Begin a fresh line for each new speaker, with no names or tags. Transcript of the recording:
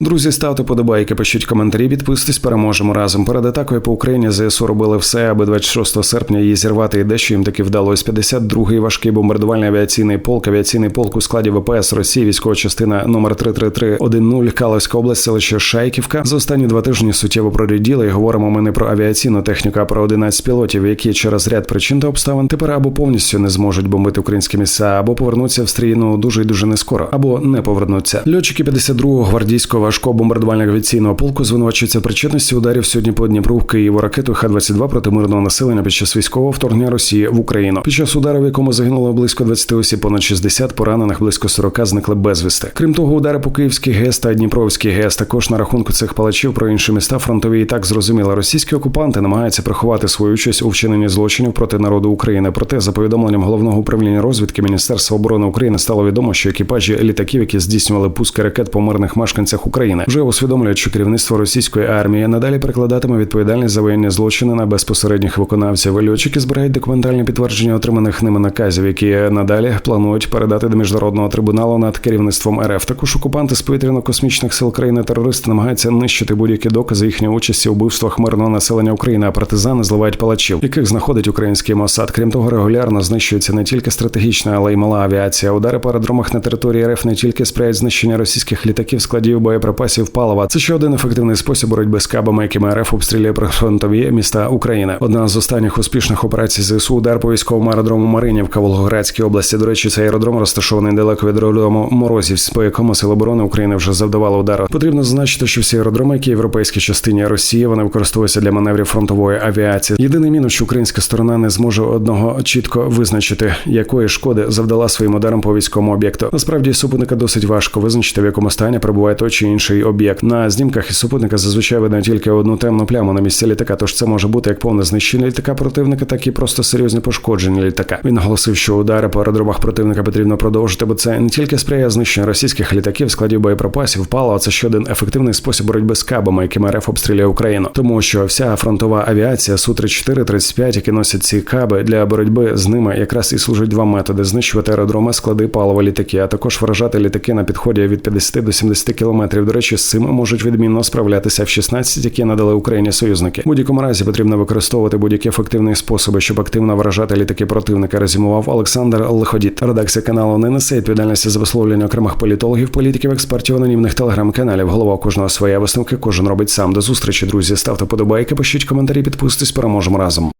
Друзі, ставте подобайки, пишіть коментарі, підписуйтесь, переможемо разом. Перед атакою по Україні ЗСУ робили все, аби 26 серпня її зірвати. І дещо їм таки вдалося. 52-й важкий бомбардувальний авіаційний полк, авіаційний полк у складі ВПС Росії, військова частина номер 33310, Каловська область, селище Шайківка. За останні два тижні суттєво проріділи. І говоримо ми не про авіаційну техніку, а про 11 пілотів, які через ряд причин та обставин тепер або повністю не зможуть бомбити українські місця, або повернуться в стрій ну дуже і дуже не скоро, або не повернуться. Льотчики 52-го гвардійського важкого бомбардувального авіаційного полку звинувачуються в причетності ударів сьогодні по Дніпру в Києву ракету Х-22 проти мирного населення під час військового вторгнення Росії в Україну. Під час удару, в якому загинуло близько 20 осіб, понад 60 поранених, близько 40 зникли безвісти. Крім того, удари по Київській ГЕС та Дніпровській ГЕС також на рахунку цих палачів про інші міста фронтові і так зрозуміло. Російські окупанти намагаються приховати свою участь у вчиненні злочинів проти народу України. Проте, за повідомленням головного управління розвідки Міністерства оборони України стало відомо, що екіпажі літаків, які здійснювали пуски ракет по мирних мешканцях України, вже усвідомлюють, що керівництво російської армії надалі перекладатиме відповідальність за воєнні злочини на безпосередніх виконавців. Льотчики збирають документальні підтвердження отриманих ними наказів, які надалі планують передати до міжнародного трибуналу над керівництвом РФ. Також окупанти з повітряно-космічних сил країни терористи намагаються нищити будь-які докази їхньої участі у вбивствах мирного населення України. А партизани зливають палачів, яких знаходить український Мосад. Крім того, регулярно знищується не тільки стратегічна, але й мала авіація. Удари по аеродромах на території РФ не тільки сприяють знищенню російських літаків, складів боєприпасів палива. Це ще один ефективний спосіб боротьби з кабами, якими РФ обстрілює прифронтові міста України. Одна з останніх успішних операцій ЗСУ удар по військовому аеродрому Маринівка в Волгоградській області. До речі, цей аеродром розташований далеко від аеродрому Морозівськ, по якому Сили оборони України вже завдавали удару. Потрібно зазначити, що всі аеродроми, які в європейській частині Росії, вони використовуються для маневрів фронтової авіації. Єдиний мінус, що українська сторона не зможе одного чітко визначити, якої шкоди завдала своїм ударом по військовому об'єкту. Насправді супутника досить важко визначити, в якому стані перебуває той чи інший об'єкт. На знімках із супутника зазвичай видно тільки одну темну пляму на місці літака. Тож це може бути як повне знищення літака противника, так і просто серйозне пошкодження літака. Він наголосив, що удари по аеродромах противника потрібно продовжити, бо це не тільки сприяє знищенню російських літаків, складів боєприпасів, палива, це ще один ефективний спосіб боротьби з кабами, якими РФ обстрілює Україну, тому що вся фронтова авіація су 34 35 які носять ці каби для боротьби з ними, якраз і служать два методи: знищувати аеродроми, склади палива, літаки, а також вражати літаки на підході від 50 до 70 кілометрів. До речі, з цим можуть відмінно справлятися в 16, які надали Україні союзники. В будь-якому разі потрібно використовувати будь-які ефективні способи, щоб активно вражати літаки противника. Резюмував Олександр Лиходіт. Редакція каналу не несе відповідальності за висловлення окремих політологів, політиків, експертів, анонімних телеграм-каналів. Голова кожного своя висновки. Кожен робить сам. До зустрічі, друзі. Ставте подобайки, пишіть коментарі, підписуйтесь, переможемо разом.